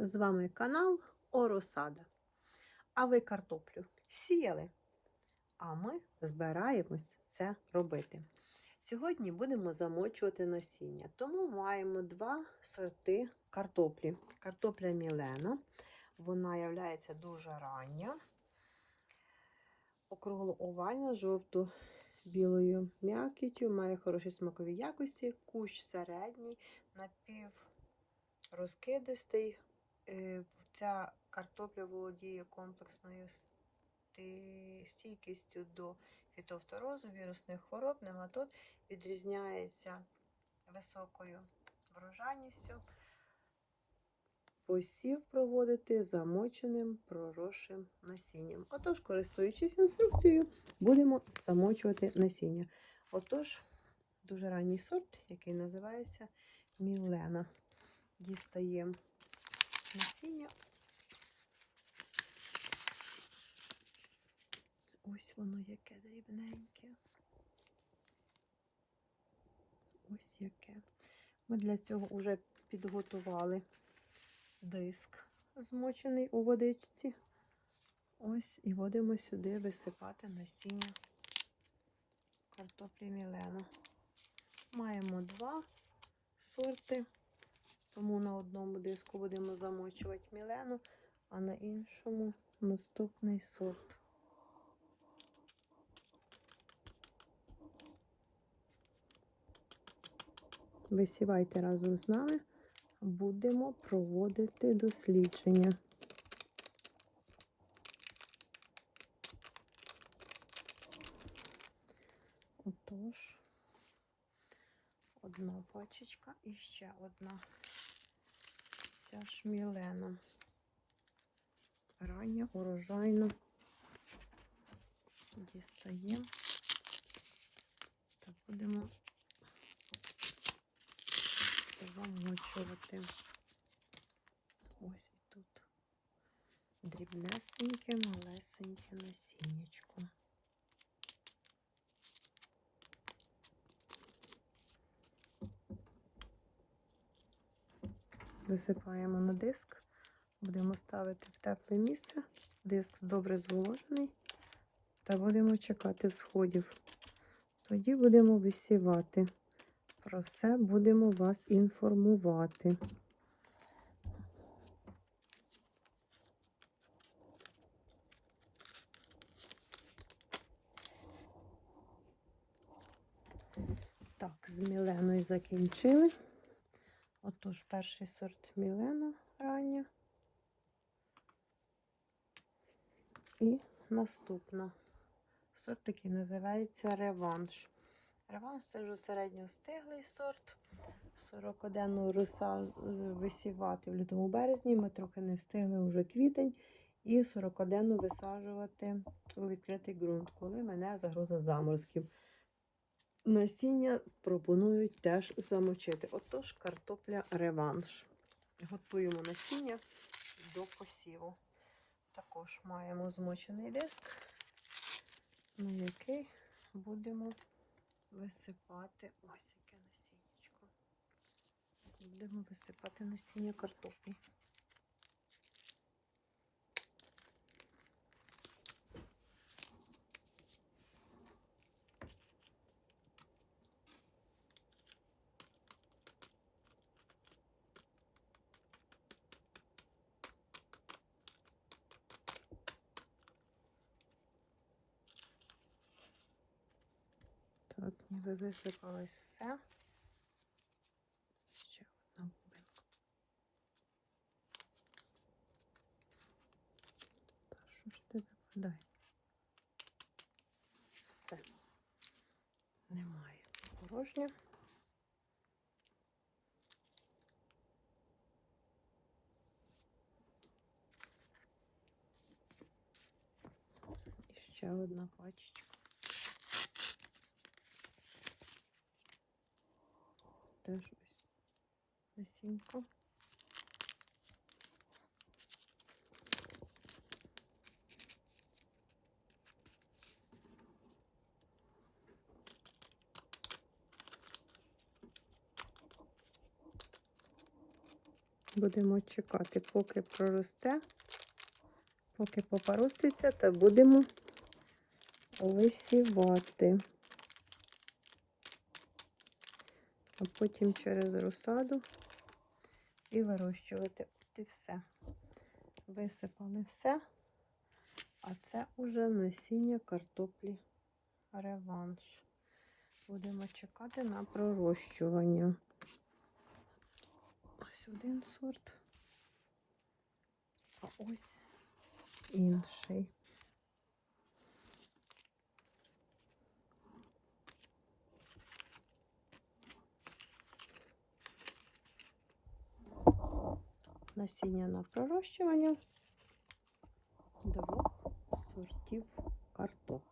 З вами канал Оросада. А ви картоплю сіяли? А ми збираємось це робити. Сьогодні будемо замочувати насіння, тому маємо два сорти картоплі. Картопля Мілена, вона є дуже рання, округло-овальна, жовто-білою м'якіттю, має хороші смакові якості, кущ середній, напів розкидистий. Е, Ця картопля володіє комплексною стійкістю до фітофторозу, вірусних хвороб, нематод, відрізняється високою врожайністю. Посів проводити замоченим проросшим насінням. Отож, користуючись інструкцією, будемо замочувати насіння. Отож, дуже ранній сорт, який називається Мілена. Дістаємо насіння. Ось воно яке дрібненьке. Ось яке. Ми для цього вже підготували диск, змочений у водичці. Ось і будемо сюди висипати насіння картоплі Мілена. Маємо два сорти, тому на одному диску будемо замочувати Мілену, а на іншому наступний сорт. Висівайте разом з нами, будемо проводити дослідження. Отож, одна пачечка і ще одна. Ця шмілена. Рання, урожайна. Дістаємо та будемо замочувати. Ось і тут дрібнесеньке, малесеньке насіннячко. Висипаємо на диск, будемо ставити в тепле місце. Диск добре зволожений та будемо чекати всходів. Тоді будемо висівати. Про все будемо вас інформувати. Так, з Міленою закінчили. Отож, перший сорт Мілена рання. І наступна. Сорт такий називається реванш. Реванш це вже середньостиглий сорт. 40-денну роса висівати в лютому березні. Ми трохи не встигли вже квітень. І 40-денну висаджувати у відкритий ґрунт, коли мене загроза заморозків. Насіння пропонують теж замочити. Отож, картопля реванш. Готуємо насіння до посіву. Також маємо змочений диск, на який будемо висипати ось яке насіннячко. Будемо висипати насіння картоплі. Так, ніби висипалось все. Ще одна бубинка. Та що ж ти випадає? Все. Немає. Порожнє. І ще одна пачечка. Теж ось насінько. Будемо чекати, поки проросте, поки попороститься, та будемо висівати. А потім через розсаду і вирощувати. От і все. Висипали все. А це уже насіння картоплі реванш. Будемо чекати на пророщування. Ось один сорт, а ось інший. Насіння на пророщування двох сортів картоплі.